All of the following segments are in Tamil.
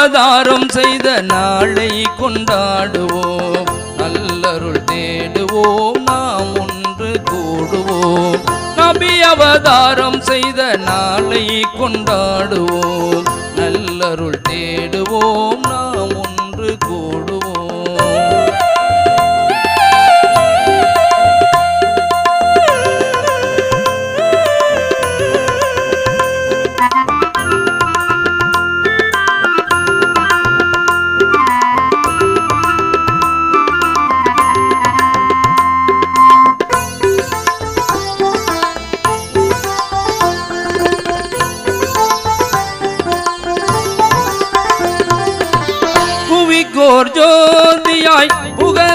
அவதாரம் செய்த நாளை கொண்டாடுவோம். நல்லருள் தேடுவோம் நாம் ஒன்று கூடுவோம். நபி அவதாரம் செய்த நாளை கொண்டாடுவோம். நல்லருள் தேடுவோம் நாம் ஒன்று তোর যদি আয় ভুগে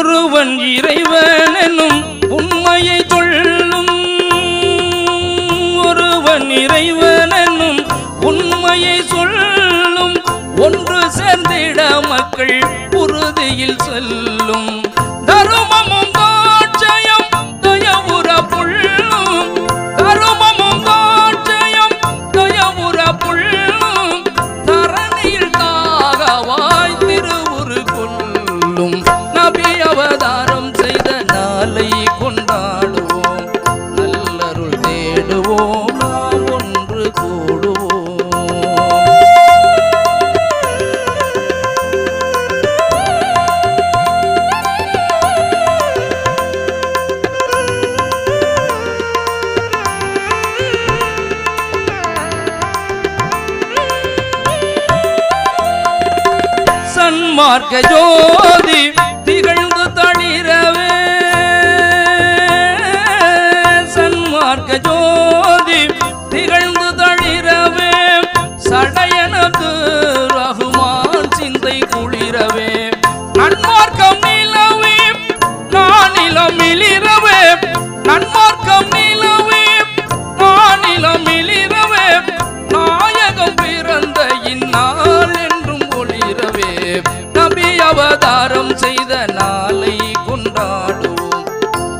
ஒருவன் இறைவனும் உண்மையை சொல்லும். ஒருவன் இறைவனும் உண்மையை சொல்லும். ஒன்று சேர்ந்திட மக்கள் உறுதியில் சொல்லும். அவதாரம் செய்த நாளை கொண்டாடுவோம். நல்லருள் தேடுவோம் நாம் ஒன்று கூடுவோம். சன்மார்க்க ஜோதி உபகாரம் செய்த நாளை கொண்டாடுவோம்.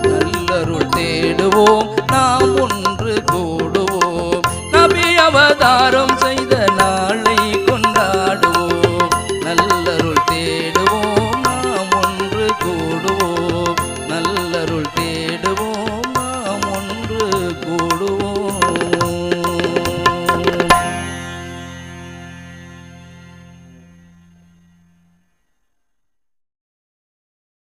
நல்லருள் தேடுவோம். நாம் ஒன்று கூடுவோம். நபி அவதாரம் செய்த